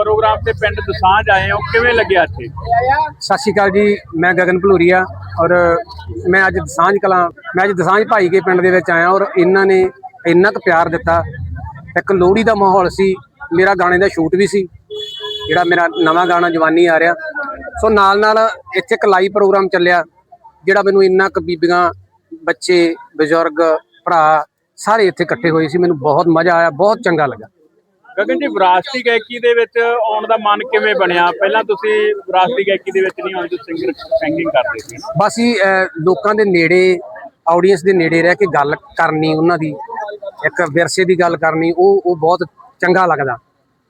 Programme ਤੇ ਪਿੰਡ ਦਸਾਂਝ ਆਏ ਹੋ, ਕਿਵੇਂ ਲੱਗਿਆ ਇੱਥੇ? ਸਤਿ ਸ਼੍ਰੀ ਅਕਾਲ ਜੀ, ਮੈਂ ਗਗਨ ਭਲੂਰੀਆ ਔਰ ਮੈਂ ਅੱਜ ਦਸਾਂਝ ਕਲਾਂ, ਮੈਂ ਅੱਜ ਦਸਾਂਝ ਭਾਈ ਕੇ ਪਿੰਡ ਦੇ ਵਿੱਚ ਆਇਆ ਔਰ ਇਹਨਾਂ ਨੇ ਇੰਨਾ ਕੁ ਪਿਆਰ ਦਿੱਤਾ। ਇੱਕ ਲੋਹੜੀ ਦਾ ਮਾਹੌਲ ਸੀ, ਮੇਰਾ ਗਾਣੇ ਦਾ ਸ਼ੂਟ ਵੀ ਸੀ, ਜਿਹੜਾ ਮੇਰਾ ਨਵਾਂ ਗਾਣਾ ਜਵਾਨੀ ਆ ਰਿਹਾ। ਸੋ ਨਾਲ ਨਾਲ ਇੱਥੇ ਇੱਕ ਲਾਈਵ ਪ੍ਰੋਗਰਾਮ ਚੱਲਿਆ, ਜਿਹੜਾ ਮੈਨੂੰ ਇੰਨਾ ਕੁ ਬੀਬੀਆਂ, ਬੱਚੇ, ਬਜ਼ੁਰਗ, ਭਰਾ ਸਾਰੇ ਇੱਥੇ ਇਕੱਠੇ ਹੋਏ ਸੀ, ਮੈਨੂੰ ਬਹੁਤ ਮਜ਼ਾ ਆਇਆ, ਬਹੁਤ ਚੰਗਾ ਲੱਗਾ। ਗਗਨ ਜੀ ਵਿਰਾਸਤੀ ਗਾਇਕੀ ਦੇ ਵਿੱਚ ਆਉਣ ਦਾ ਮਨ ਕਿਵੇਂ ਬਣਿਆ? ਪਹਿਲਾਂ ਤੁਸੀਂ ਵਿਰਾਸਤੀ ਗਾਇਕੀ ਦੇ ਵਿੱਚ ਨਹੀਂ ਆਉਂਦੇ ਸਿੰਗਰ ਸਿੰਗਿੰਗ ਕਰਦੇ ਸੀ। ਬਸ ਹੀ ਲੋਕਾਂ ਦੇ ਨੇੜੇ ਆਡੀਅנס ਦੇ ਨੇੜੇ ਰਹਿ ਕੇ ਗੱਲ ਕਰਨੀ ਉਹਨਾਂ ਦੀ ਇੱਕ ਵਿਰਸੇ ਦੀ ਗੱਲ ਕਰਨੀ ਉਹ ਉਹ ਬਹੁਤ ਚੰਗਾ ਲੱਗਦਾ।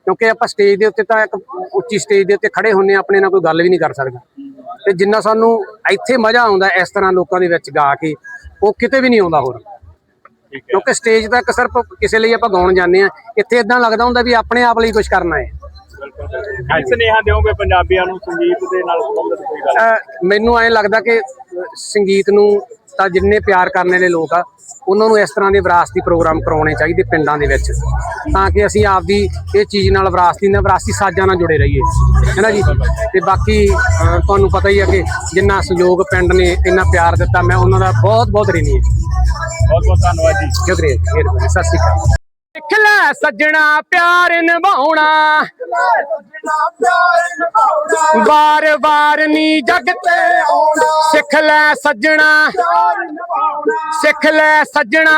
ਕਿਉਂਕਿ ਆਪਾਂ ਸਟੇਜ ਦੇ ਉੱਤੇ ਤਾਂ ਇੱਕ ਉੱਚੀ ਸਟੇਜ ਦੇ ਉੱਤੇ ਖੜੇ ਹੁੰਨੇ ਹਾਂ, ਆਪਣੇ ਨਾਲ ਕੋਈ ਗੱਲ ਵੀ ਨਹੀਂ ਕਰ ਸਕਦਾ। ਤੇ ਜਿੰਨਾ ਸਾਨੂੰ ਇੱਥੇ ਮਜ਼ਾ ਆਉਂਦਾ ਇਸ ਤਰ੍ਹਾਂ ਲੋਕਾਂ ਦੇ ਵਿੱਚ ਗਾ ਕੇ ਉਹ ਕਿਤੇ ਵੀ ਨਹੀਂ ਆਉਂਦਾ ਹੋਰ। ਕਿਉਂਕਿ ਸਟੇਜ ਤਾਂ ਇੱਕ ਸਿਰਫ ਕਿਸੇ ਲਈ ਆਪਾਂ ਗਾਉਣ ਜਾਂਦੇ ਆ ਇੱਥੇ ਇਦਾਂ ਲੱਗਦਾ ਹੁੰਦਾ ਵੀ ਆਪਣੇ ਆਪ ਲਈ ਕੁਝ ਕਰਨਾ ਹੈ। ਕੀ ਸੁਨੇਹਾ ਦਿਓਗੇ ਪੰਜਾਬੀਆਂ ਨੂੰ ਸੰਗੀਤ ਦੇ ਨਾਲ ਸੰਬੰਧਿਤ ਕੋਈ ਗੱਲ? ਅਹ ਮੈਨੂੰ ਐਂ ਲੱਗਦਾ ਕਿ ਸੰਗੀਤ ਨੂੰ ਤਾਂ ਜਿੰਨੇ ਪਿਆਰ ਕਰਨ ਵਾਲੇ ਲੋਕ ਆ ਉਹਨਾਂ ਨੂੰ ਇਸ ਤਰ੍ਹਾਂ ਦੇ ਵਿਰਾਸਤੀ ਪ੍ਰੋਗਰਾਮ ਕਰਾਉਣੇ ਚਾਹੀਦੇ ਪਿੰਡਾਂ ਦੇ ਵਿੱਚ। ਤਾਂ ਕਿ ਅਸੀਂ ਆਪਦੀ ਇਹ ਚੀਜ਼ ਨਾਲ ਵਿਰਾਸਤੀ ਨਾਲ ਵਿਰਾਸਤੀ ਸਾਜ਼ਾਂ ਨਾਲ ਜੁੜੇ ਰਹੀਏ। ਹੈਨਾ ਜੀ? ਤੇ ਬਾਕੀ ਤੁਹਾਨੂੰ ਪਤਾ ਹੀ ਹੈ ਕਿ ਜਿੰਨਾ ਸਹਿਯੋਗ ਪਿੰਡ ਨੇ ਇੰਨਾ ਪਿਆਰ ਦਿੱਤਾ ਮੈਂ ਉਹਨਾਂ ਦਾ ਬਹੁਤ ਬਹੁਤ ਰਿਣੀ ਹੈ। ਬਹੁਤ ਬਹੁਤ ਧੰਨਵਾਦ ਜੀ। ਸ਼ੁਕਰੀਆ ਜੀ, ਮਿਹਰਬਾਨੀ ਸਤਿ ਸ਼੍ਰੀ ਅਕਾਲ। ਸਿੱਖ ਲੈ ਸੱਜਣਾ ਪਿਆਰ ਨਿਭਾਉਣਾ। ਵਾਰ ਵਾਰ ਨੀ ਜਗ ਤੇ ਸਿੱਖ ਲੈ ਸੱਜਣਾ। ਸਿੱਖ ਲੈ ਸੱਜਣਾ।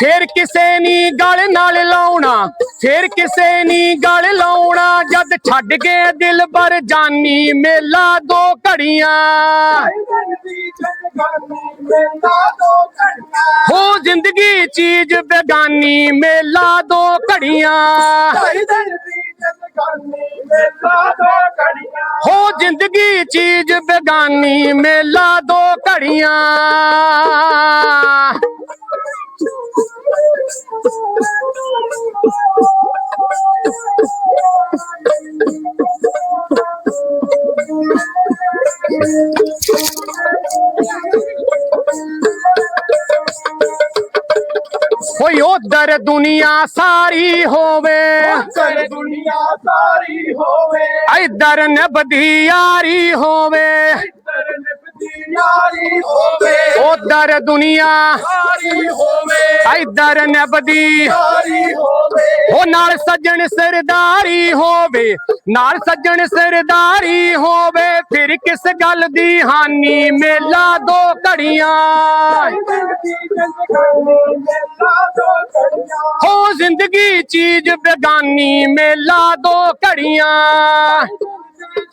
ਫਿਰ ਕਿਸੇ ਨੀ ਗਲ ਨਾਲ ਲਾਉਣਾ, ਫਿਰ ਕਿਸੇ ਨੀ ਗਲ ਲਾਉਣਾ, ਜਦ ਛੱਡ ਕੇ ਦਿਲ ਬਰ ਜਾਨੀ ਮੇਲਾ ਦੋ ਘੜੀਆਂ। ਹੋ ਜ਼ਿੰਦਗੀ ਚੀਜ਼ ਬੇਗਾਨੀ, ਮੇਲਾ ਦੋ ਘੜੀਆਂ। ਹੋ ਜ਼ਿੰਦਗੀ ਚੀਜ਼ ਬੇਗਾਨੀ, ਮੇਲਾ ਦੋ ਘੜੀਆਂ। ਹੋਈ ਉਧਰ ਦੁਨੀਆ ਸਾਰੀ ਹੋਵੇ। ਦੁਨੀਆ ਸਾਰੀ ਹੋਵੇ। ਇਧਰ ਨਬਦੀ ਯਾਰੀ ਹੋਵੇ। ਹੋਵੇ। ਉਧਰ ਦੁਨੀਆ। ਹੋਵੇ। ਇਧਰ ਨਬਦੀ। ਹੋਵੇ। ਉਹ ਨਾਲ ਸੱਜਣ ਸਰਦਾਰੀ ਹੋਵੇ। ਨਾਲ ਸੱਜਣ ਸਰਦਾਰੀ ਹੋਵੇ। ਫਿਰ ਕਿਸ ਗੱਲ ਦੀ ਹਾਨੀ? ਮੇਲਾ ਦੋ ਘੜੀਆਂ। ਹੋ ਜ਼ਿੰਦਗੀ ਚੀਜ਼ ਬੇਗਾਨੀ। ਮੇਲਾ ਦੋ ਘੜੀਆਂ।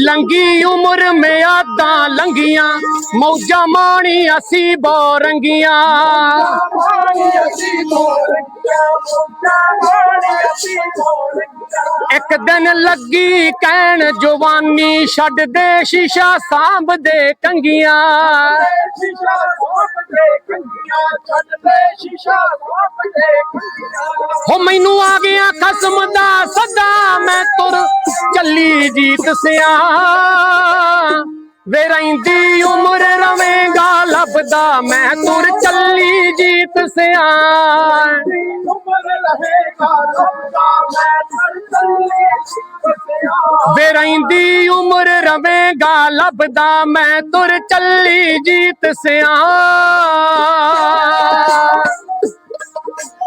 ਲੰਗੀ ਉਮਰ ਮਿਆਦਾਂ ਲੰਗੀਆਂ, ਮੌਜਾਂ ਮਾਣੀ ਅਸੀਂ ਬੋਰੰਗੀਆਂ। ਇੱਕ ਦਿਨ ਲੱਗੀ ਕਹਿਣ ਜਵਾਨੀ, ਛੱਡ ਦੇ ਸ਼ੀਸ਼ਾ ਸਾਂਭਦੇ ਕੰਗੀਆਂ ਸ਼ੀਸ਼ਾ ਖੋਪ ਦੇ ਕੰਗੀਆਂ। ਛੱਡ ਦੇ ਸ਼ੀਸ਼ਾ ਖੋਪ ਦੇ ਕੰਗੀਆਂ। ਹੋ ਮੈਨੂੰ ਆ ਗਿਆ ਖਸਮ ਦਾ ਸਦਾ, ਮੈਂ ਤੁਰ ਚੱਲੀ ਜੀਤ ਸਿਆ। ਵੇ ਰਹਿੰਦੀ ਉਮਰ ਰਵੇਂਗਾ ਲੱਭਦਾ, ਮੈਂ ਤੁਰ ਚੱਲੀ ਜੀਤ ਸਿਆ। ਉਮਰ ਰਹੇਗਾ ਰੱਬਾ ਮੈਂ ਚਲ ਚੱਲੀ ਵੇ ਰਹਿੰਦੀ ਉਮਰ ਰਵੇਂਗਾ ਲੱਭਦਾ, ਮੈਂ ਤੁਰ ਚੱਲੀ ਜੀਤ ਸਿਆ।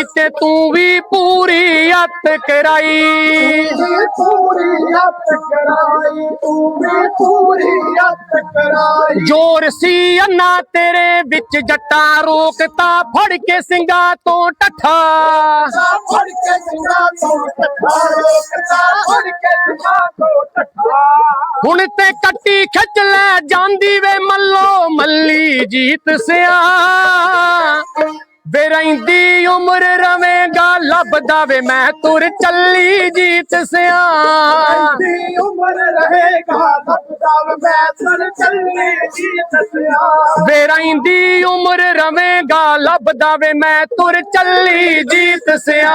ਆਈ ਤੇ ਤੂੰ ਵੀ ਪੂਰੀ ਅੱਤ ਕਰਾਈ। ਪੂਰੀ ਅੱਤ ਕਰਾਈ ਤੂੰ ਵੀ ਪੂਰੀ ਅੱਤ ਕਰਾਈ ਜੋਰ ਸੀ ਅੰਨਾ ਤੇਰੇ ਵਿੱਚ, ਜੱਟਾਂ ਰੋਕਤਾ, ਫੜ ਕੇ ਸਿੰਘਾਂ ਤੋਂ ਟੱਠਾ ਫੜ ਕੇ ਸਿੰਘਾਂ ਤੋਂ ਟੱਠਾ ਰੋਕਦਾ ਫੜ ਕੇ ਸਿੰਘਾਂ ਤੋਂ ਟੱਠਾ ਹੁਣ ਤੇ ਕੱਟੀ ਖਿੱਚ ਲੈ ਜਾਂਦੀ ਵੇ ਮੱਲੋ ਮੱਲੀ ਜੀਤ ਸਿਆ। ਵੇ ਰਹਿੰਦੀ ਉਮਰ ਰਵੇਂਗਾ ਲੱਭਦਾ ਵੇ ਮੈਂ ਤੁਰ ਚੱਲੀ ਜੀਤ ਸਿਆ। ਦੀ ਉਮਰ ਰਹੇਗਾ ਲੱਭਦਾ ਮੈਂ ਸਰ ਚੱਲੇ ਜੀ ਦੱਸਿਆ ਵੇ ਰਹਿੰਦੀ ਉਮਰ ਰਵੇਂਗਾ ਲੱਭਦਾ ਵੇ ਮੈਂ ਤੁਰ ਚੱਲੀ ਜੀਤ ਸਿਆ।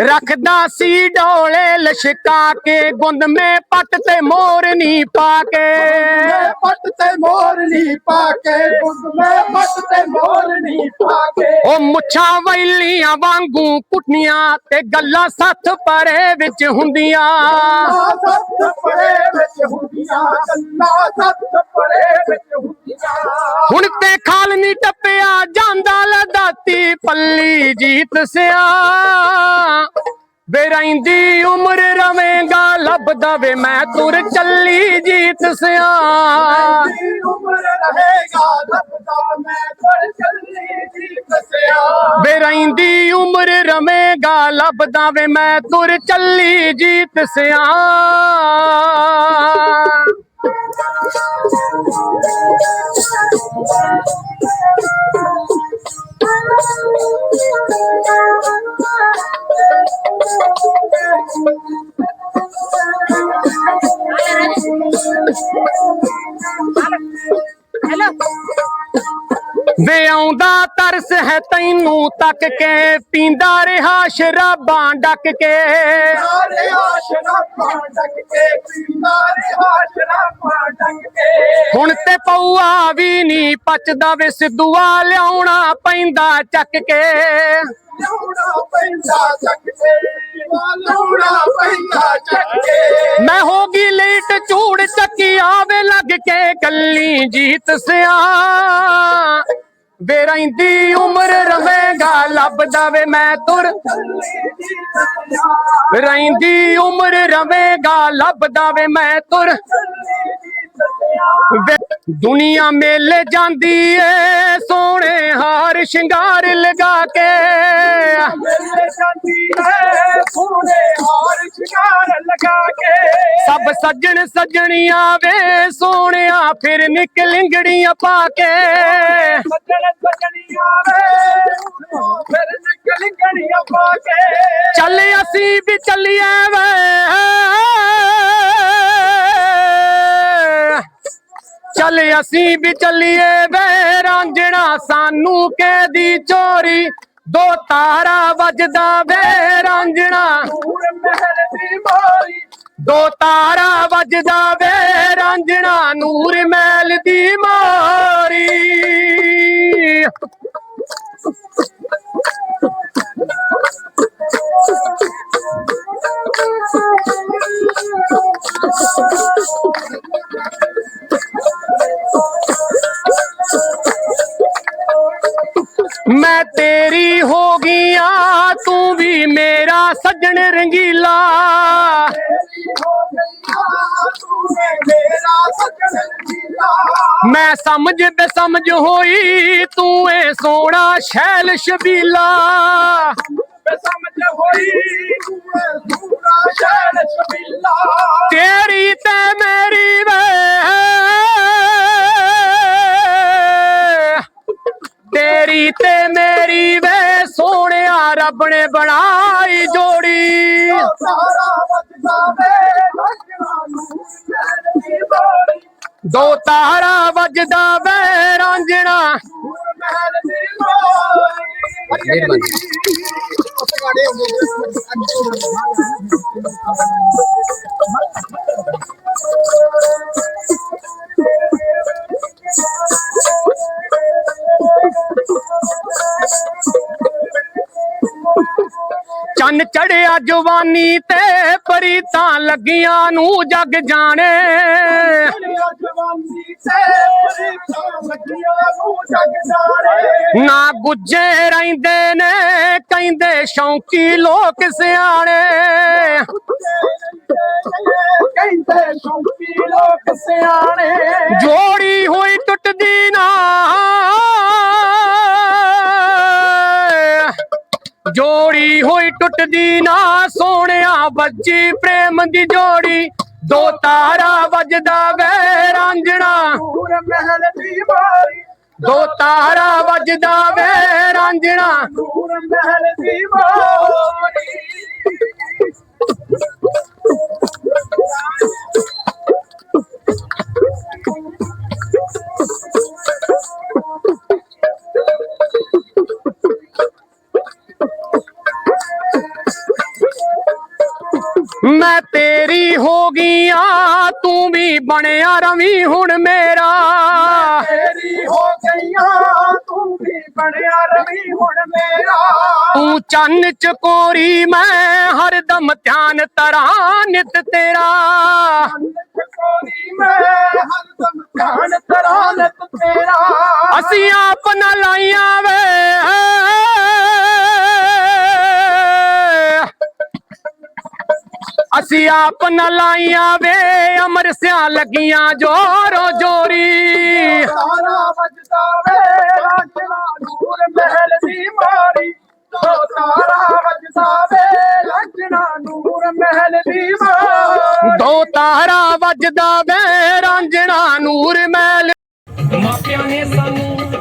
ਰੱਖਦਾ ਸੀ ਡੋਲੇ ਲਸ਼ਕਾ ਕੇ ਗੁੰਦ ਮੇ ਪੱਟ ਤੇ ਮੋਰਨੀ ਪਾ ਕੇ। ਪੱਟ ਤੇ ਮੋਰ ਨਹੀਂ ਪਾ ਕੇ ਗੁੰਦ ਮੈਂ ਪੱਟ ਤੇ ਮੋਰ ਨਹੀਂ ਪਾ ਕੇ। ਉਹ ਮੁੱਛਾਂ ਵੈਲੀਆਂ ਵਾਂਗੂ ਕੁੱਟੀਆਂ ਤੇ ਗੱਲਾਂ ਸੱਥ ਪਰੇ ਵਿੱਚ ਹੁੰਦੀਆਂ। ਸੱਤ ਪਰੇ ਵਿੱਚ ਹੁੰਦੀਆਂ। ਹੁਣ ਤੇ ਖਾਲ ਨਹੀਂ ਟੱਪਿਆ ਜਾਂਦਾ ਲਦਾਤੀ ਪੱਲੀ ਜੀਤ ਸਿਆ। ਵੇ ਰਹਿੰਦੀ ਉਮਰ ਰਵੇਂਗਾ ਲੱਭਦਾ ਵੇ ਮੈਂ ਤੁਰ ਚੱਲੀ ਜੀਤ ਸਿਆ। ਉਮਰ ਰਹੇਗਾ ਲੱਭਦਾ ਮੈਂ ਪਰ ਚੱਲੀ ਜੀ ਦੱਸਿਆ ਵੇ ਰਹਿੰਦੀ ਉਮਰ ਰਵੇਂਗਾ ਲੱਭਦਾ ਵੇ ਮੈਂ ਤੁਰ ਚੱਲੀ ਜੀਤ ਸਿਆ। ਵੇ ਆਉਂਦਾ ਤਰਸ ਹੈ ਤੈਨੂੰ ਤੱਕ ਕੇ ਪੀਂਦਾ ਰਿਹਾ ਸ਼ਰਾਬਾਂ ਡੱਕ ਕੇ। ਸਾਰੇ ਆਸ਼ਰਾਫਾਂ ਡੱਕ ਕੇ ਪੀਂਦਾ ਰਿਹਾ ਸ਼ਰਾਫਾਂ ਡੱਕ ਕੇ। ਹੁਣ ਤੇ ਪਊਆ ਵੀ ਨਹੀਂ ਪਚਦਾ ਵੇ ਸਿੱਧੂਆ ਲਿਆਉਣਾ ਪੈਂਦਾ ਚੱਕ ਕੇ। ਲਾਉਣਾ ਪੈਂਦਾ ਚੱਕ ਕੇ ਲਾਉਣਾ ਪੈਂਦਾ ਚੱਕ ਕੇ। ਮੈਂ ਹੋ ਗਈ ਲੇਟ ਝੂੜ ਚੱਕੀ ਆਵੇ ਕੇ ਕੱਲੀ ਜੀਤ ਸਿਆ। ਵੇ ਉਮਰ ਰਵੇਗਾ ਲੱਭਦਾ ਵੇ ਮੈਂ ਤੁਰ। ਰਹਿੰਦੀ ਉਮਰ ਰਵੇਗਾ ਲੱਭਦਾ ਵੇ ਮੈਂ ਤੁਰ। ਦੁਨੀਆ ਮੇਲੇ ਜਾਂਦੀ ਏ, ਸੋਹਣੇ ਹਾਰ ਸ਼ਿੰਗਾਰ ਲਗਾ ਕੇ। ਮੇਰੇ ਜਾਂਦੀ ਹੈ ਸੋਹਣੇ ਹਾਰ ਸ਼ਿਕਾਰ ਲਗਾ ਕੇ ਸਭ ਸੱਜਣ ਸੱਜਣੀਆਂ ਵੇ, ਸੋਹਣਿਆ ਫਿਰ ਨਿਕਲਿੰਗੜੀਆਂ ਪਾ ਕੇ ਸੱਜਣ ਸੱਜਣੀਆਂ ਵੇ ਫਿਰ ਨਿਕਲ ਪਾ ਕੇ। ਚੱਲ ਅਸੀਂ ਵੀ ਚੱਲੀਏ ਵੇ। ਚੱਲ ਅਸੀਂ ਵੀ ਚੱਲੀਏ ਵੇ ਰਾਂਝਣਾ ਸਾਨੂੰ ਕਹਿਦੀ ਚੋਰੀ। ਦੋ ਤਾਰਾ ਵੱਜਦਾ ਵੇ ਰਾਂਝਣਾ ਨੂਰ ਮਹਿਲ ਦੀ ਮਾਰੀ ਦੋ ਤਾਰਾ ਵੱਜਦਾ ਵੇ ਰਾਂਝਣਾ ਨੂਰ ਮਹਿਲ ਦੀ ਮਾਰੀ ਮੈਂ ਤੇਰੀ ਹੋ ਗਈਆਂ ਤੂੰ ਵੀ ਮੇਰਾ ਸੱਜਣ ਰੰਗੀਲਾ ਮੈਂ ਸਮਝ ਬੇਸਮਝ ਹੋਈ ਤੂੰ ਏ ਸੋਹਣਾ ਸ਼ੈਲ ਸ਼ਬੀਲਾ। ਮੈਂ ਸਮਝ ਹੋਈ ਤੂੰ ਸੂਰਾ ਸ਼ਹਿਰ ਸ਼ਬੀਲਾ। ਤੇਰੀ ਤੇ ਮੇਰੀ ਵੇ। ਤੇਰੀ ਤੇ ਮੇਰੀ ਵੇ ਸੋਹਣਿਆ, ਰੱਬ ਨੇ ਬਣਾਈ ਜੋੜੀ। ਦੋ ਤਾਰਾ ਵੱਜਦਾ ਵੇ ਰਾਂਝਣਾ। ਨੂਰ ਚੰਨ ਚੜਿਆ ਜਵਾਨੀ ਤੇ ਪਰੀਤਾਂ ਲੱਗੀਆਂ ਨੂੰ ਜਗ ਜਾਣੇ। ਦੁਨੀਆ ਜਵਾਨੀ ਤੇ ਲੱਗੀਆਂ ਨੂੰ ਜਗ ਜਾਣੇ। ਨਾ ਗੁੱਜੇ ਰਹਿੰਦੇ ਨੇ ਕਹਿੰਦੇ ਸ਼ੌਂਕੀ ਲੋਕ ਸਿਆਣੇ। ਕਹਿੰਦੇ ਸ਼ੌਂਕੀ ਲੋਕ ਸਿਆਣੇ। ਜੋੜੀ ਹੋਈ ਟੁੱਟਦੀ ਨਾ ਜੋੜੀ ਹੋਈ ਟੁੱਟਦੀ ਨਾ ਸੋਹਣਿਆ ਬੱਜੀ ਪ੍ਰੇਮ ਦੀ ਜੋੜੀ। ਦੋ ਤਾਰਾ ਵੱਜਦਾ ਵੇ ਰਾਂਝਣਾ। ਨੂਰ ਮਹਿਲ ਦੀ ਮਾਰੀ ਦੋ ਤਾਰਾ ਵੱਜਦਾ ਵੇ ਰਾਂਝਣਾ। ਨੂਰ ਮਹਿਲ ਦੀ ਮਾਰੀ ਮੈਂ ਤੇਰੀ ਹੋ ਗਈਆਂ ਤੂੰ ਵੀ ਬਣਿਆ ਰਵੀ ਹੁਣ ਮੇਰਾ। ਤੇਰੀ ਹੋ ਗਈਆਂ ਤੂੰ ਵੀ ਬਣਿਆ ਰਵੀ ਹੁਣ ਮੇਰਾ। ਤੂੰ ਚੰਨ ਚਕੋਰੀ ਮੈਂ ਹਰਦਮ ਧਿਆਨ ਤਰਾਂ ਨਿਤ ਤੇਰਾ। ਕੋਰੀ ਮੈਂ ਹਰਦਮ ਧਿਆਨ ਤਰਾਂ ਨਿਤ ਤੇਰਾ। ਅਸੀਂ ਆਪ ਨਾ ਲਾਈਆਂ ਵੇ। ਅਸੀਂ ਆਪ ਨਾ ਲਾਈਆਂ ਵੇ ਅਮਰ ਸਿਆ ਲੱਗੀਆਂ ਜੋਰੋ ਜੋਰੀ। ਤਾਰਾ ਵੱਜਦਾ ਵੇ ਰਾਜਣਾ ਨੂਰ ਮਹਿਲ ਦੀ ਮਾਰੀ। ਦੋ ਤਾਰਾ ਵੱਜਦਾ ਵੇ ਰਾਜਣਾ ਨੂਰ ਮਹਿਲ ਦੀ ਮਾਰੀ। ਦੋ ਤਾਰਾ ਵੱਜਦਾ ਵੇ ਰਾਂਝਣਾ ਨੂਰ ਮਹਿਲ। ਮਾਪਿਆਂ ਨੇ ਸਾਨੂੰ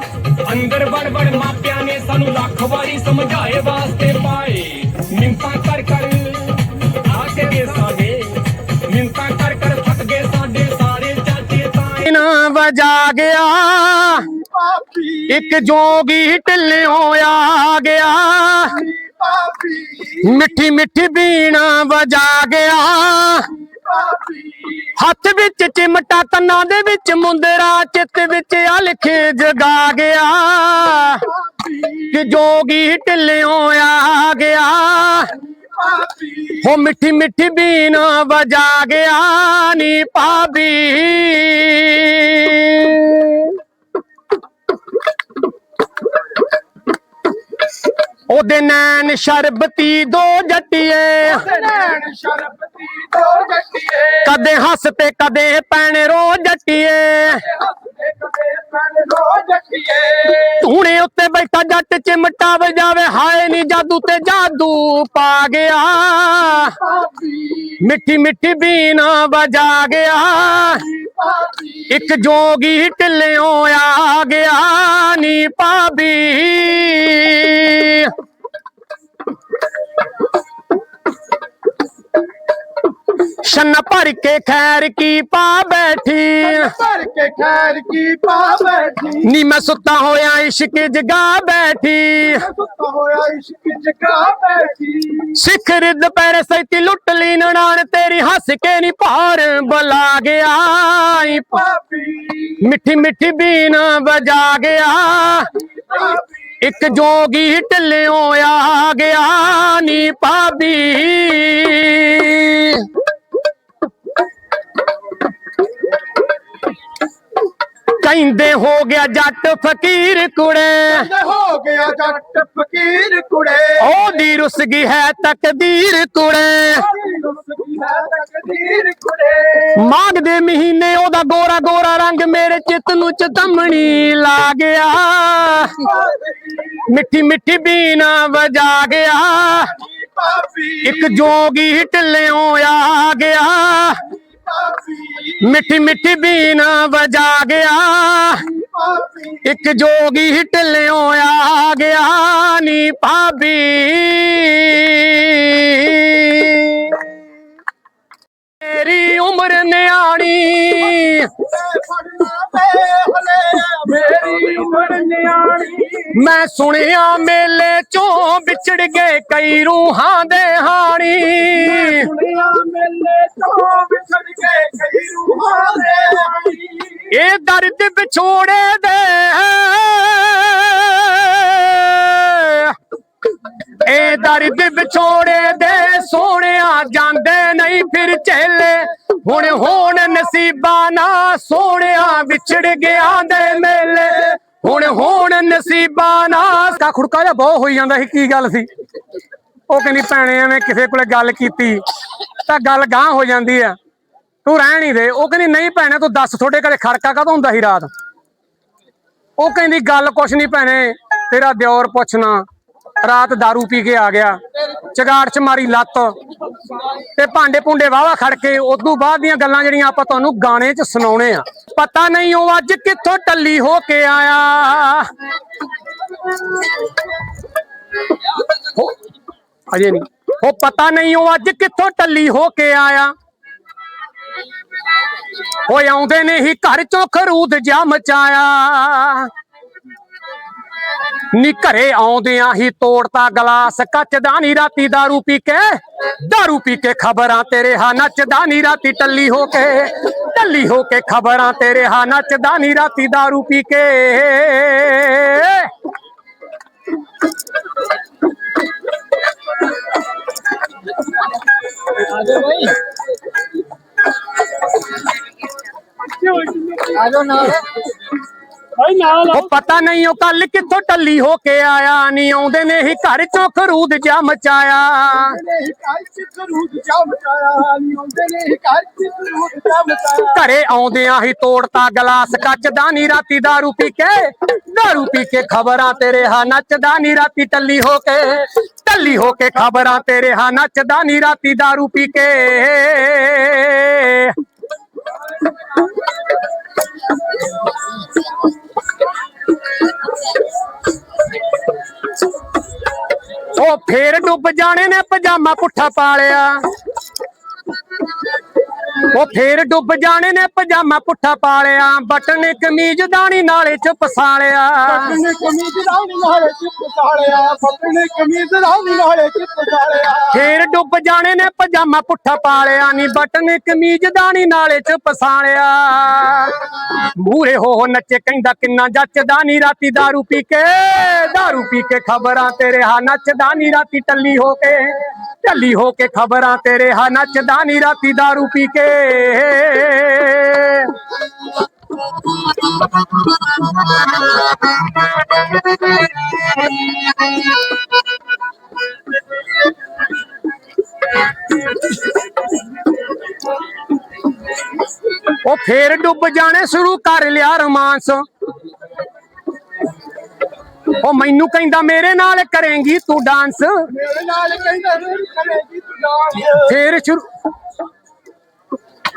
ਅੰਦਰ ਵੜ ਵੜ ਮਾਪਿਆਂ ਨੇ ਸਾਨੂੰ ਲੱਖ ਵਾਰੀ ਸਮਝਾਏ ਵਾਸਤੇ ਪਾਏ। ਨਾ ਵਜਾ ਗਿਆ। ਇੱਕ ਜੋਗੀ ਢਿੱਲਿਓਂ ਆ ਗਿਆ। ਮਿੱਠੀ ਮਿੱਠੀ ਬੀਣਾ ਵਜਾ ਗਿਆ। ਹੱਥ ਵਿੱਚ ਚਿਮਟਾ, ਕੰਨਾਂ ਦੇ ਵਿੱਚ ਮੁੰਦਰਾ, ਚਿੱਤ ਵਿੱਚ ਅਲਖ ਜਗਾ ਗਿਆ। ਕਿ ਜੋਗੀ ਢਿੱਲਿਓਂ ਆ ਗਿਆ। ਹੋ ਮਿੱਠੀ ਮਿੱਠੀ ਬੀਨ ਵਜਾ ਗਿਆ ਨੀ ਭਾਬੀ। ਉਹਦੇ ਨੈਣ ਸ਼ਰਬਤੀ ਦੋ ਜੱਟੀਏ। ਨੈਣ ਸ਼ਰਬਤੀ ਦੋ ਜੱਟੀਏ। ਕਦੇ ਹੱਸ ਤੇ ਕਦੇ ਪੈਣ ਰੋ ਜੱਟੀਏ। ਧੂਣੇ ਉੱਤੇ ਬੈਠਾ ਜੱਟ ਚਿਮਟਾ ਵਜਾਵੇ ਹਾਏ ਨੀ ਜਾਦੂ ਤੇ ਜਾਦੂ ਪਾ ਗਿਆ। ਮਿੱਠੀ ਮਿੱਠੀ ਬੀਨ ਵਜਾ ਗਿਆ। ਇੱਕ ਜੋਗੀ ਢਿੱਲਿਓਂ ਆ ਗਿਆ ਨੀ ਭਾਬੀ। ਛੰਨਾ ਭਰ ਕੇ ਖੈਰ ਕੀ ਪਾ ਬੈਠੀ? ਭਰ ਕੇ ਖੈਰ ਕੀ ਪਾ ਬੈਠੀ? ਨੀ ਮੈਂ ਸੁੱਤਾ ਹੋਇਆ ਇਸ਼ਕ ਜਗਾ ਬੈਠੀ। ਸੁੱਤਾ ਹੋਇਆ ਇਸ਼ਕ ਜਗਾ ਬੈਠੀ। ਸਿਖਰ ਦੁਪਹਿਰੇ ਸੈਤੀ ਲੁੱਟ ਲਈ ਨਣਾਨ ਤੇਰੀ ਹੱਸ ਕੇ ਨੀ ਭਾਰ ਬਲਾ ਗਿਆ। ਈ ਪਾਪੀ ਮਿੱਠੀ ਮਿੱਠੀ ਬੀਨ ਵਜਾ ਗਿਆ। ਇੱਕ ਜੋਗੀ ਢਿੱਲਿਓਂ ਆ ਗਿਆ। ਨੀ ਭਾਬੀ। ਕਹਿੰਦੇ ਹੋ ਗਿਆ ਜੱਟ ਫਕੀਰ ਕੁੜੇ। ਹੋ ਗਿਆ ਜੱਟ ਫਕੀਰ ਕੁੜੇ। ਉਹਦੀ ਰੁੱਸ ਗਈ ਹੈ ਤਕਦੀਰ ਕੁੜੇ। ਮਾਘ ਦੇ ਮਹੀਨੇ ਉਹਦਾ ਗੋਰਾ ਗੋਰਾ ਰੰਗ ਮੇਰੇ ਚਿੱਤ ਨੂੰ ਚਤਮਣੀ ਲਾ ਗਿਆ। ਮਿੱਠੀ ਮਿੱਠੀ ਬੀਨਾ ਵਜਾ ਗਿਆ। ਇੱਕ ਜੋਗੀ ਢਿੱਲਿਓਂ ਆ ਗਿਆ। ਮਿੱਠੀ ਮਿੱਠੀ ਬੀਨਾ ਵਜਾ ਗਿਆ। ਇੱਕ ਜੋਗੀ ਹੀ ਢਿੱਲਿਓਂ ਆ ਗਿਆ ਨੀ ਭਾਬੀ। ਮੇਰੀ ਉਮਰ ਨਿਆਣੀ। ਮੈਂ ਸੁਣਿਆ ਮੇਲੇ ਚੋਂ ਵਿਛੜ ਗਏ ਕਈ ਰੂਹਾਂ ਦੇ ਹਾਣੀ। ਇਹ ਦਰਦ ਵਿਛੋੜੇ ਦੇ ਇਹ ਦਰਦ ਵਿਛੋੜੇ ਦੇ ਫਿਰ ਝੇਲੇ। ਹੁਣ ਹੋਣ ਨਸੀਬਾਂ ਨਾ ਸੋਹਣਿਆ ਵਿਛੜ ਗਿਆ ਦੇ ਮੇਲੇ। ਹੁਣ ਹੋਣ ਨਸੀਬਾਂ ਨਾ ਕਾ ਖੁੜਕਾ ਜਿਹਾ ਬਹੁਤ ਹੋਈ ਜਾਂਦਾ ਸੀ, ਕੀ ਗੱਲ ਸੀ? ਉਹ ਕਹਿੰਦੀ, ਭੈਣੇ, ਐਵੇਂ ਕਿਸੇ ਕੋਲੇ ਗੱਲ ਕੀਤੀ, ਤਾਂ ਗੱਲ ਗਾਂ ਹੋ ਜਾਂਦੀ ਆ। ਤੂੰ ਰਹਿ ਹੀ ਦੇ। ਉਹ ਕਹਿੰਦੀ, ਨਹੀਂ ਭੈਣੇ, ਤੂੰ ਦੱਸ, ਤੁਹਾਡੇ ਘਰੇ ਖੜਕਾ ਕਦੋਂ ਹੁੰਦਾ ਸੀ ਰਾਤ? ਉਹ ਕਹਿੰਦੀ, ਗੱਲ ਕੁਛ ਨਹੀਂ ਭੈਣੇ, ਤੇਰਾ ਦਿਓਰ ਪੁੱਛਣਾ। ਰਾਤ दारू ਪੀ ਕੇ ਆ ਗਿਆ। ਚਗਾੜ ਚ ਮਾਰੀ ਲੱਤ। ਤੇ ਭਾਂਡੇ ਭੁੰਡੇ ਵਾਵਾ ਖੜ ਕੇ ਉਦੋਂ ਬਾਅਦ ਦੀਆਂ ਗੱਲਾਂ ਜਿਹੜੀਆਂ ਆਪਾਂ ਤੁਹਾਨੂੰ ਗਾਣੇ 'ਚ ਸੁਣਾਉਣੇ ਆ। ਪਤਾ ਨਹੀਂ ਉਹ ਅੱਜ ਕਿੱਥੋਂ ਟੱਲੀ ਹੋ ਕੇ ਆਇਆ। ਹੋ- ਅਜੇ ਨਹੀਂ। ਉਹ ਪਤਾ ਨਹੀਂ ਉਹ ਅੱਜ ਕਿੱਥੋਂ ਟੱਲੀ ਹੋ ਕੇ ਆਇਆ। ਉਹ ਆਉਂਦੇ ਨੇ ਹੀ ਘਰ ਚੋਂ ਖਰੂਦ ਜਾ ਮਚਾਇਆ। ਨੀ ਘਰੇ ਆਉਂਦਿਆਂ ਹੀ ਤੋੜਤਾ ਗਲਾਸ ਕੱਚ ਦਾ ਨੀ ਰਾਤੀ दारू ਪੀ ਕੇ दारू ਪੀ ਕੇ ਖਬਰਾਂ ਤੇਰੇ ਹਾਂ ਨੱਚਦਾ ਨੀ ਰਾਤੀ ਟੱਲੀ ਹੋ ਕੇ ਟੱਲੀ ਹੋ ਕੇ ਖਬਰਾਂ ਤੇਰੇ ਹਾਂ ਨੱਚਦਾ ਨੀ ਰਾਤੀ दारू ਪੀ ਕੇ ਉਹ ਪਤਾ ਨਹੀਂ ਉਹ ਕੱਲ ਕਿੱਥੋਂ ਟੱਲੀ ਹੋ ਕੇ ਆਇਆ ਨਹੀਂ ਆਉਂਦੇ ਨੇ ਹੀ ਘਰ ਚੋਂ ਖਰੂਦ ਜਾ ਮਚਾਇਆ ਘਰੇ ਆਉਂਦਿਆਂ ਹੀ ਤੋੜਤਾ ਗਲਾਸ ਕੱਚ ਦਾ ਨੀ ਰਾਤੀ दारू ਪੀ ਕੇ दारू ਪੀ ਕੇ ਖਬਰਾਂ ਤੇਰੇ ਹਾਂ ਨੱਚਦਾ ਨੀ ਰਾਤੀ ਟੱਲੀ ਹੋ ਕੇ ਟੱਲੀ ਹੋ ਕੇ ਖਬਰਾਂ ਤੇਰੇ ਹਾਂ ਨੱਚਦਾ ਨੀ ਰਾਤੀ दारू ਪੀ ਕੇ ਉਹ ਫੇਰ ਡੁੱਬ ਜਾਣੇ ਨੇ ਪਜਾਮਾ ਪੁੱਠਾ ਪਾ ਲਿਆ। ਉਹ ਫੇਰ ਡੁੱਬ ਜਾਣੇ ਨੇ ਪਜਾਮਾ ਪੁੱਠਾ ਪਾਲਿਆ ਬਟਨ ਕਮੀਜ਼ ਦਾਣੀ ਨਾਲੇ ਚ ਪਸਾਲਿਆ ਫੇਰ ਡੁੱਬ ਜਾਣੇ ਨੇ ਪਜਾਮਾ ਪੁੱਠਾ ਪਾਲਿਆ ਨੀ ਬਟਨ ਕਮੀਜ਼ ਦਾਣੀ ਨਾਲੇ ਚ ਪਸਾਲਿਆ ਮੂਰੇ ਹੋ ਹੋ ਨੱਚੇ ਕਹਿੰਦਾ ਕਿੰਨਾ ਜੱਚਦਾ ਨੀ ਰਾਤੀ दारू ਪੀ ਕੇ दारू ਪੀ ਕੇ ਖਬਰਾਂ ਤੇਰੇ ਹਾਂ ਨੱਚਦਾ ਨੀ ਰਾਤੀ ਟੱਲੀ ਹੋ ਕੇ ਟੱਲੀ ਹੋ ਕੇ ਖਬਰਾਂ ਤੇਰੇ ਹਾਂ ਨੱਚਦਾ ਨੀ ਰਾਤੀ दारू ਪੀ ਕੇ ਉਹ ਫੇਰ ਡੁੱਬ ਜਾਣੇ ਸ਼ੁਰੂ ਕਰ ਲਿਆ ਰੋਮਾਂਸ। ਉਹ ਮੈਨੂੰ ਕਹਿੰਦਾ ਮੇਰੇ ਨਾਲ ਕਰੇਂਗੀ ਤੂੰ ਡਾਂਸ ਫੇਰ ਸ਼ੁਰੂ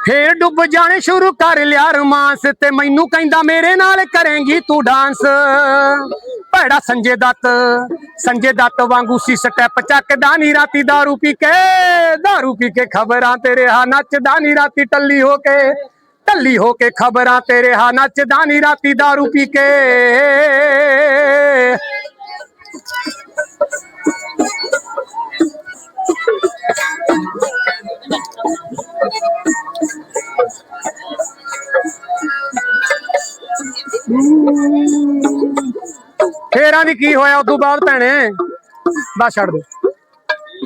ਫੇਰ ਡੁੱਬ ਜਾਣੇ ਸ਼ੁਰੂ ਕਰ ਲਿਆ ਰੋਮਾਂਸ ਤੇ ਮੈਨੂੰ ਕਹਿੰਦਾ ਮੇਰੇ ਨਾਲ ਕਰੇਂਗੀ ਤੂੰ ਡਾਂਸ ਭੈੜਾ ਸੰਜੇ ਦੱਤ ਸੰਜੇ ਦੱਤ ਵਾਂਗੂ ਸੀ ਸਟੈਪ ਚੱਕਦਾ ਨੀ ਰਾਤੀ दारू ਪੀ ਕੇ दारू ਪੀ ਕੇ ਖਬਰਾਂ ਤੇਰੇ ਹਾਂ ਨੱਚਦਾ ਨੀ ਰਾਤੀ ਟੱਲੀ ਹੋ ਕੇ ਟੱਲੀ ਹੋ ਕੇ ਖਬਰਾਂ ਤੇਰੇ ਹਾਂ ਨੱਚਦਾ ਨੀ ਰਾਤੀ दारू ਪੀ ਕੇ ਫੇਰਾਂ ਦੀ ਕੀ ਹੋਇਆ ਉਦੋਂ ਬਾਅਦ ਭੈਣੇ? ਬਸ ਛੱਡ ਦੇ।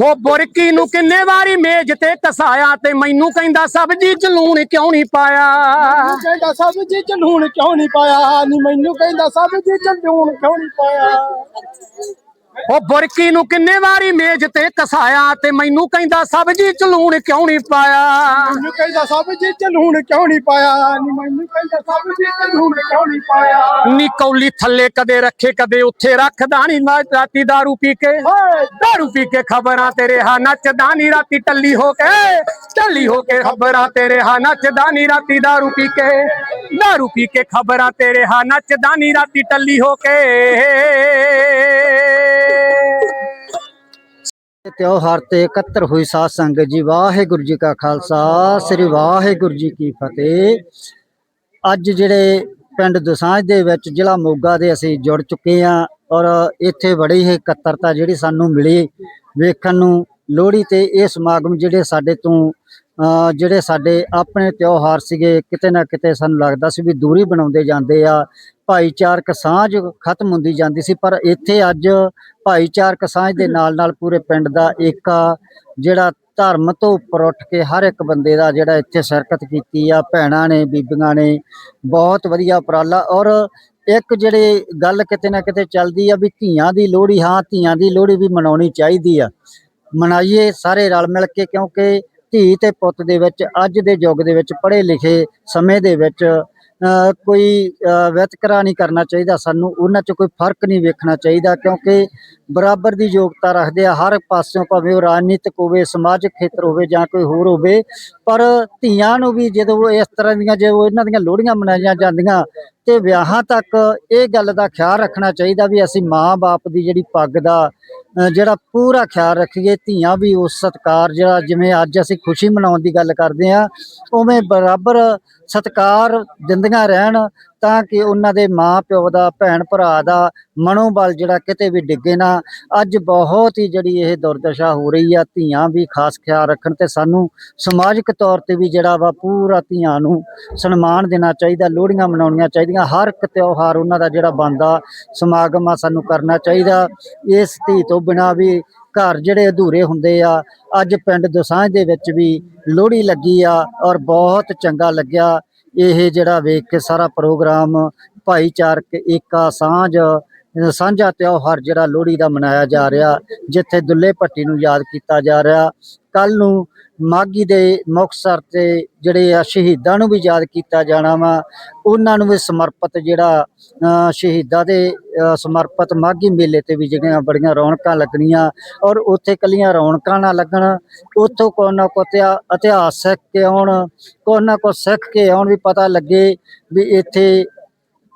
ਉਹ ਬੁਰਕੀ ਨੂੰ ਕਿੰਨੇ ਵਾਰੀ ਮੇਜ਼ ਤੇ ਕਸਾਇਆ ਤੇ ਮੈਨੂੰ ਕਹਿੰਦਾ ਸਬਜੀ ਚ ਲੂਣ ਕਿਉਂ ਨਹੀਂ ਪਾਇਆ? ਕਹਿੰਦਾ ਸਬਜ਼ੀ ਚ ਲੂਣ ਕਿਉਂ ਨਹੀਂ ਪਾਇਆ? ਨੀ ਮੈਨੂੰ ਕਹਿੰਦਾ ਸਬਜ਼ੀ ਚ ਲੂਣ ਕਿਉਂ ਨਹੀਂ ਪਾਇਆ? ਉਹ ਬੁਰਕੀ ਨੂੰ ਕਿੰਨੇ ਵਾਰੀ ਮੇਜ਼ ਤੇ ਕਸਾਇਆ ਤੇ ਮੈਨੂੰ ਕਹਿੰਦਾ ਸਬਜੀ ਚ ਲੂਣ ਕਿਉਂ ਨਹੀਂ ਪਾਇਆ ਮੈਨੂੰ ਕਹਿੰਦਾ ਸਬਜ਼ੀ ਚ ਲੂਣ ਕਿਉਂ ਨਹੀਂ ਪਾਇਆ ਨੀ ਮੈਨੂੰ ਕਹਿੰਦਾ ਸਬਜ਼ੀ ਚ ਲੂਣ ਕਿਉਂ ਨਹੀਂ ਪਾਇਆ ਨੀ ਕੌਲੀ ਥੱਲੇ ਕਦੇ ਰੱਖੇ ਕਦੇ ਉੱਥੇ ਰੱਖਦਾ ਨਹੀਂ ਰਾਤੀ दारू ਪੀ ਕੇ ਓਏ दारू ਪੀ ਕੇ ਖਬਰਾਂ ਤੇਰੇ ਹਾਂ ਨੱਚਦਾ ਨੀ ਰਾਤੀ ਟੱਲੀ ਹੋ ਕੇ ਟੱਲੀ ਹੋ ਕੇ ਖਬਰਾਂ ਤੇਰੇ ਹਾਂ ਨੱਚਦਾ ਨੀ ਰਾਤੀ दारू ਪੀ ਕੇ दारू ਪੀ ਕੇ ਖਬਰਾਂ ਤੇਰੇ ਹਾਂ ਨੱਚਦਾ ਨੀ ਰਾਤੀ ਟੱਲੀ ਹੋ ਕੇ ਤਿਉਹਾਰ ਤੇ ਇਕੱਤਰ ਹੋਈ ਸਾਧ ਸੰਗਤ ਜੀ। ਵਾਹਿਗੁਰੂ ਜੀ ਕਾ ਖਾਲਸਾ, ਸ੍ਰੀ ਵਾਹਿਗੁਰੂ ਜੀ ਕੀ ਫਤਿਹ। ਅੱਜ ਜਿਹੜੇ ਪਿੰਡ ਦਸਾਂਝ ਦੇ ਵਿੱਚ ਜ਼ਿਲ੍ਹਾ ਮੋਗਾ ਦੇ ਅਸੀਂ ਜੁੜ ਚੁੱਕੇ ਹਾਂ ਔਰ ਇੱਥੇ ਬੜੀ ਹੀ ਇਕੱਤਰਤਾ ਜਿਹੜੀ ਸਾਨੂੰ ਮਿਲੀ ਵੇਖਣ ਨੂੰ। ਲੋਹੜੀ ਤੇ ਇਹ ਸਮਾਗਮ ਜਿਹੜੇ ਸਾਡੇ ਤੋਂ ਅਹ ਜਿਹੜੇ ਸਾਡੇ ਆਪਣੇ ਤਿਉਹਾਰ ਸੀਗੇ, ਕਿਤੇ ਨਾ ਕਿਤੇ ਸਾਨੂੰ ਲੱਗਦਾ ਸੀ ਵੀ ਦੂਰੀ ਬਣਾਉਂਦੇ ਜਾਂਦੇ ਆ। ਭਾਈਚਾਰਕ ਸਾਂਝ ਖਤਮ ਹੁੰਦੀ ਜਾਂਦੀ ਸੀ, ਪਰ ਇੱਥੇ ਅੱਜ ਭਾਈਚਾਰਕ ਸਾਂਝ ਦੇ ਨਾਲ ਨਾਲ ਪੂਰੇ ਪਿੰਡ ਦਾ ਏਕਾ, ਜਿਹੜਾ ਧਰਮ ਤੋਂ ਉੱਪਰ ਉੱਠ ਕੇ ਹਰ ਇੱਕ ਬੰਦੇ ਦਾ ਜਿਹੜਾ ਇੱਥੇ ਸ਼ਿਰਕਤ ਕੀਤੀ ਆ, ਭੈਣਾਂ ਨੇ, ਬੀਬੀਆਂ ਨੇ, ਬਹੁਤ ਵਧੀਆ ਉਪਰਾਲਾ। ਔਰ ਇੱਕ ਜਿਹੜੇ ਗੱਲ ਕਿਤੇ ਨਾ ਕਿਤੇ ਚੱਲਦੀ ਆ ਵੀ ਧੀਆਂ ਦੀ ਲੋਹੜੀ, ਹਾਂ, ਧੀਆਂ ਦੀ ਲੋਹੜੀ ਵੀ ਮਨਾਉਣੀ ਚਾਹੀਦੀ ਆ। ਮਨਾਈਏ ਸਾਰੇ ਰਲ ਮਿਲ ਕੇ, ਕਿਉਂਕਿ ਧੀ ਤੇ ਪੁੱਤ ਦੇ ਵਿੱਚ ਅੱਜ ਦੇ ਯੁੱਗ ਦੇ ਵਿੱਚ ਪੜ੍ਹੇ ਲਿਖੇ ਸਮੇਂ ਦੇ ਵਿੱਚ ਕੋਈ ਅ, ਵਿਤਕਰਾ ਨਹੀਂ ਕਰਨਾ ਚਾਹੀਦਾ ਸਾਨੂੰ। ਉਹਨਾਂ 'ਚ ਕੋਈ ਫ਼ਰਕ ਨਹੀਂ ਵੇਖਣਾ ਚਾਹੀਦਾ ਕਿਉਂਕਿ ਬਰਾਬਰ ਦੀ ਯੋਗਤਾ ਰੱਖਦੇ ਆ। ਹਰ ਪਾਸਿਓਂ ਭਾਵੇਂ ਉਹ ਰਾਜਨੀਤਿਕ ਹੋਵੇ ਸਮਾਜਿਕ ਖੇਤਰ ਹੋਵੇ ਜਾਂ ਕੋਈ ਹੋਰ ਹੋਵੇ ਪਰ ਧੀਆਂ ਨੂੰ ਵੀ ਜਦੋਂ ਇਸ ਤਰ੍ਹਾਂ ਦੀਆਂ ਜਦੋਂ ਇਹਨਾਂ ਦੀਆਂ ਲੋਹੜੀਆਂ ਮਨਾਈਆਂ ਜਾਂਦੀਆਂ ਤੇ ਵਿਆਹਾਂ ਤੱਕ ਇਹ ਗੱਲ ਦਾ ਖਿਆਲ ਰੱਖਣਾ ਚਾਹੀਦਾ ਵੀ ਅਸੀਂ ਮਾਂ-ਬਾਪ ਦੀ ਜਿਹੜੀ ਪੱਗ ਦਾ ਜਿਹੜਾ ਪੂਰਾ ਖਿਆਲ ਰੱਖੀਏ ਧੀਆਂ ਵੀ ਉਸ ਸਤਕਾਰ ਜਿਹੜਾ ਜਿਵੇਂ ਅੱਜ ਅਸੀਂ ਖੁਸ਼ੀ ਮਨਾਉਣ ਦੀ ਗੱਲ ਕਰਦੇ ਆ ਉਵੇਂ ਬਰਾਬਰ ਸਤਕਾਰ ਦਿੰਦੀਆਂ ਰਹਿਣ ਤਾਂ ਕਿ ਉਹਨਾਂ ਦੇ ਮਾਂ ਪਿਓ ਦਾ, ਭੈਣ ਭਰਾ ਦਾ ਮਨੋਬਲ ਜਿਹੜਾ ਕਿਤੇ ਵੀ ਡਿੱਗੇ ਨਾ। ਅੱਜ ਬਹੁਤ ਹੀ ਜਿਹੜੀ ਇਹ ਦੁਰਦਸ਼ਾ ਹੋ ਰਹੀ ਆ, ਧੀਆਂ ਵੀ ਖਾਸ ਖਿਆਲ ਰੱਖਣ ਤੇ ਸਾਨੂੰ ਸਮਾਜਿਕ ਤੌਰ ਤੇ ਵੀ ਜਿਹੜਾ ਵਾ ਪੂਰਾ ਧੀਆਂ ਨੂੰ ਸਨਮਾਨ ਦੇਣਾ ਚਾਹੀਦਾ, ਲੋਹੜੀਆਂ ਮਨਾਉਣੀਆਂ ਚਾਹੀਦੀਆਂ। ਹਰ ਇੱਕ ਤਿਉਹਾਰ ਉਹਨਾਂ ਦਾ ਜਿਹੜਾ ਬੰਦਾ ਸਮਾਗਮ ਆ ਸਾਨੂੰ ਕਰਨਾ ਚਾਹੀਦਾ। ਇਸ ਧੀ ਤੋਂ ਬਿਨਾ ਵੀ ਘਰ ਜਿਹੜੇ ਅਧੂਰੇ ਹੁੰਦੇ ਆ, ਅੱਜ ਪਿੰਡ ਦੋਸਾਂਝ ਦੇ ਵਿੱਚ ਵੀ ਲੋਹੜੀ ਲੱਗੀ ਆ ਔਰ ਬਹੁਤ ਚੰਗਾ ਲੱਗਿਆ। ਇਹ ਜਿਹੜਾ ਵੇਖ ਕੇ ਸਾਰਾ ਪ੍ਰੋਗਰਾਮ, ਭਾਈਚਾਰਕ, ਏਕਾ, ਸਾਂਝ, ਸਾਂਝਾ ਤਿਉਹਾਰ ਜਿਹੜਾ ਲੋਹੜੀ ਦਾ ਮਨਾਇਆ ਜਾ ਰਿਹਾ, ਜਿੱਥੇ ਦੁੱਲੇ ਭੱਟੀ ਨੂੰ ਯਾਦ ਕੀਤਾ ਜਾ ਰਿਹਾ। ਕੱਲ ਨੂੰ ਮਾਗੀ ਦੇ ਮੁਕਤਸਰ ਤੇ ਜਿਹੜੇ ਆ ਸ਼ਹੀਦਾਂ ਨੂੰ ਵੀ ਯਾਦ ਕੀਤਾ ਜਾਣਾ ਵਾ ਉਹਨਾਂ ਨੂੰ ਵੀ ਸਮਰਪਿਤ ਜਿਹੜਾ ਅ, ਸ਼ਹੀਦਾਂ ਦੇ ਸਮਰਪਿਤ ਮਾਗੀ ਮੇਲੇ ਤੇ ਵੀ ਜਿਹੜੀਆਂ ਬੜੀਆਂ ਰੌਣਕਾਂ ਲੱਗਣੀਆਂ ਔਰ ਉੱਥੇ ਕੱਲੀਆਂ ਰੌਣਕਾਂ ਨਾ ਲੱਗਣ ਉੱਥੋਂ ਕੋ ਨਾ ਕੋਈ ਇਤਿਹਾ- ਇਤਿਹਾਸ ਸਿੱਖ ਕੇ ਆਉਣ ਕੋ ਨਾ ਕੋ ਸਿੱਖ ਕੇ ਆਉਣ ਵੀ ਪਤਾ ਲੱਗੇ ਵੀ ਇੱਥੇ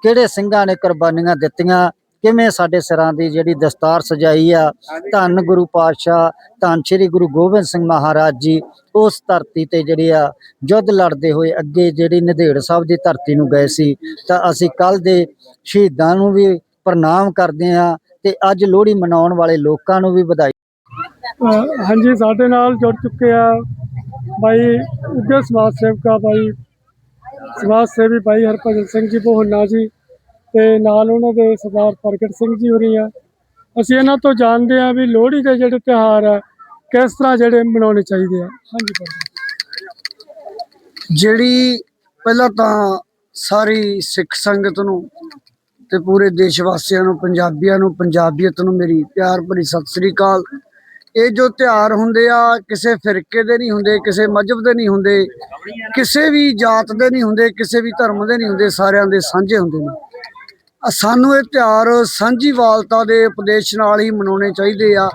ਕਿਹੜੇ ਸਿੰਘਾਂ ਨੇ ਕੁਰਬਾਨੀਆਂ ਦਿੱਤੀਆਂ ਕਿਵੇਂ ਸਾਡੇ ਸਿਰਾਂ ਦੀ ਜਿਹੜੀ ਦਸਤਾਰ ਸਜਾਈ ਆ ਧੰਨ ਗੁਰੂ ਪਾਤਸ਼ਾਹ ਧੰਨ ਸ੍ਰੀ ਗੁਰੂ ਗੋਬਿੰਦ ਸਿੰਘ ਮਹਾਰਾਜ ਜੀ ਉਸ ਧਰਤੀ ਤੇ ਜਿਹੜੇ ਆ ਯੁੱਧ ਲੜਦੇ ਹੋਏ ਅੱਗੇ ਜਿਹੜੀ ਨੰਦੇੜ ਸਾਹਿਬ ਦੀ ਧਰਤੀ ਨੂੰ ਗਏ ਸੀ। ਤਾਂ ਅਸੀਂ ਕੱਲ ਦੇ ਸ਼ਹੀਦਾਂ ਨੂੰ ਵੀ ਪ੍ਰਣਾਮ ਕਰਦੇ ਆ ਤੇ ਅੱਜ ਲੋਹੜੀ ਮਨਾਉਣ ਵਾਲੇ ਲੋਕਾਂ ਨੂੰ ਵੀ ਵਧਾਈ ਹਾਂਜੀ ਸਾਡੇ ਨਾਲ ਜੁੜ ਚੁੱਕੇ ਆ ਭਾਈ ਉੱਗੇ ਸਮਾਜ ਸੇਵਕਾ ਭਾਈ ਸਮਾਜ ਸੇਵੀ ਭਾਈ ਹਰਭਜਨ ਸਿੰਘ ਜੀ ਬੋਹਨਾ ਜੀ। ਤੇ ਨਾਲ ਉਹਨਾਂ ਦੇ ਸਰਦਾਰ ਪ੍ਰਗਟ ਸਿੰਘ ਜੀ ਹੋਰੀ ਆ। ਅਸੀਂ ਇਹਨਾਂ ਤੋਂ ਜਾਣਦੇ ਆ ਵੀ ਲੋਹੜੀ ਦੇ ਜਿਹੜੇ ਤਿਉਹਾਰ ਆ, ਕਿਸ ਤਰ੍ਹਾਂ ਜਿਹੜੇ ਮਨਾਉਣੇ ਚਾਹੀਦੇ ਆ। ਹਾਂਜੀ ਭਾਈ ਜਿਹੜੀ ਪਹਿਲਾਂ ਤਾਂ ਸਾਰੀ ਸਿੱਖ ਸੰਗਤ ਨੂੰ ਤੇ ਪੂਰੇ ਦੇਸ਼ ਵਾਸੀਆਂ ਨੂੰ, ਪੰਜਾਬੀਆਂ ਨੂੰ, ਪੰਜਾਬੀਅਤ ਨੂੰ ਮੇਰੀ ਪਿਆਰ ਭਰੀ ਸਤਿ ਸ੍ਰੀ ਅਕਾਲ। ਇਹ ਜੋ ਤਿਉਹਾਰ ਹੁੰਦੇ ਆ, ਕਿਸੇ ਫਿਰਕੇ ਦੇ ਨਹੀਂ ਹੁੰਦੇ, ਕਿਸੇ ਮਜਹਬ ਦੇ ਨਹੀਂ ਹੁੰਦੇ, ਕਿਸੇ ਵੀ ਜਾਤ ਦੇ ਨਹੀਂ ਹੁੰਦੇ, ਕਿਸੇ ਵੀ ਧਰਮ ਦੇ ਨਹੀਂ ਹੁੰਦੇ, ਸਾਰਿਆਂ ਦੇ ਸਾਂਝੇ ਹੁੰਦੇ ਨੇ। ਸਾਨੂੰ ਇਹ ਤਿਉਹਾਰ ਸਾਂਝੀਵਾਲਤਾ ਦੇ ਉਪਦੇਸ਼ ਨਾਲ ਹੀ ਮਨਾਉਣੇ ਚਾਹੀਦੇ ਆ।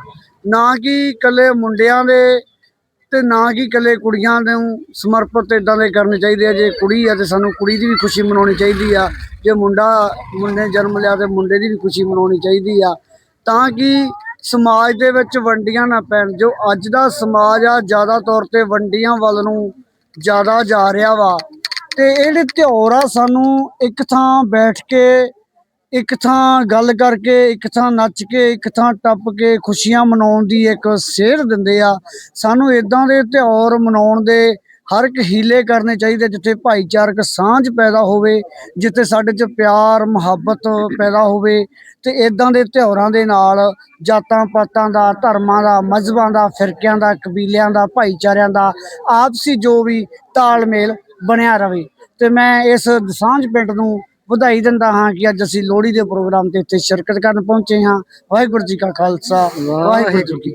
ਨਾ ਕਿ ਇਕੱਲੇ ਮੁੰਡਿਆਂ ਦੇ ਤੇ ਨਾ ਕਿ ਇਕੱਲੇ ਕੁੜੀਆਂ ਨੂੰ ਸਮਰਪਿਤ ਇਦਾਂ ਦੇ ਕਰਨੇ ਚਾਹੀਦੇ ਆ। ਜੇ ਕੁੜੀ ਆ ਤੇ ਸਾਨੂੰ ਕੁੜੀ ਦੀ ਵੀ ਖੁਸ਼ੀ ਮਨਾਉਣੀ ਚਾਹੀਦੀ ਆ। ਜੇ ਮੁੰਡਾ, ਮੁੰਡੇ ਜਨਮ ਲਿਆ ਤੇ ਮੁੰਡੇ ਦੀ ਵੀ ਖੁਸ਼ੀ ਮਨਾਉਣੀ ਚਾਹੀਦੀ ਆ। ਤਾਂ ਕਿ ਸਮਾਜ ਦੇ ਵਿੱਚ ਵੰਡੀਆਂ ਨਾ ਪੈਣ। ਜੋ ਅੱਜ ਦਾ ਸਮਾਜ ਆ, ਜ਼ਿਆਦਾ ਤੌਰ ਤੇ ਵੰਡੀਆਂ ਵੱਲ ਨੂੰ ਜ਼ਿਆਦਾ ਜਾ ਰਿਹਾ ਵਾ। ਤੇ ਇਹ ਤਿਉਹਾਰ ਆ, ਸਾਨੂੰ ਇੱਕ ਥਾਂ ਬੈਠ ਕੇ ਇੱਕ ਥਾਂ ਗੱਲ ਕਰਕੇ, ਇੱਕ ਥਾਂ ਨੱਚ ਕੇ, ਇੱਕ ਥਾਂ ਟੱਪ ਕੇ ਖੁਸ਼ੀਆਂ ਮਨਾਉਣ ਦੀ ਇੱਕ ਸੇਧ ਦਿੰਦੇ ਆ। ਸਾਨੂੰ ਇਦਾਂ ਦੇ ਤਿਉਹਾਰ ਮਨਾਉਣ ਦੇ ਹਰ ਇੱਕ ਹੀਲੇ ਕਰਨੇ ਚਾਹੀਦੇ, ਜਿੱਥੇ ਭਾਈਚਾਰਕ ਸਾਂਝ ਪੈਦਾ ਹੋਵੇ, ਜਿੱਥੇ ਸਾਡੇ 'ਚ ਪਿਆਰ, ਮੁਹੱਬਤ ਪੈਦਾ ਹੋਵੇ ਤੇ ਇਦਾਂ ਦੇ ਤਿਉਹਾਰਾਂ ਦੇ ਨਾਲ ਜਾਤਾਂ ਪਾਤਾਂ ਦਾ, ਧਰਮਾਂ ਦਾ, ਮਜ਼ਹਬਾਂ ਦਾ, ਫਿਰਕਿਆਂ ਦਾ, ਕਬੀਲਿਆਂ ਦਾ, ਭਾਈਚਾਰਿਆਂ ਦਾ ਆਪਸੀ ਜੋ ਵੀ ਤਾਲਮੇਲ ਬਣਿਆ ਰਵੇ। ਤੇ ਮੈਂ ਇਸ ਦਸਾਂਝ ਪਿੰਡ ਨੂੰ ਵਧਾਈ ਦਿੰਦਾ ਹਾਂ ਕਿ ਅੱਜ ਅਸੀਂ ਲੋਹੜੀ ਦੇ ਪ੍ਰੋਗਰਾਮ ਤੇ ਇੱਥੇ ਸ਼ਿਰਕਤ ਕਰਨ ਪਹੁੰਚੇ ਹਾਂ। ਵਾਹਿਗੁਰੂ ਜੀ ਕਾ ਖਾਲਸਾ ਵਾਹਿਗੁਰੂ ਜੀ ਕੀ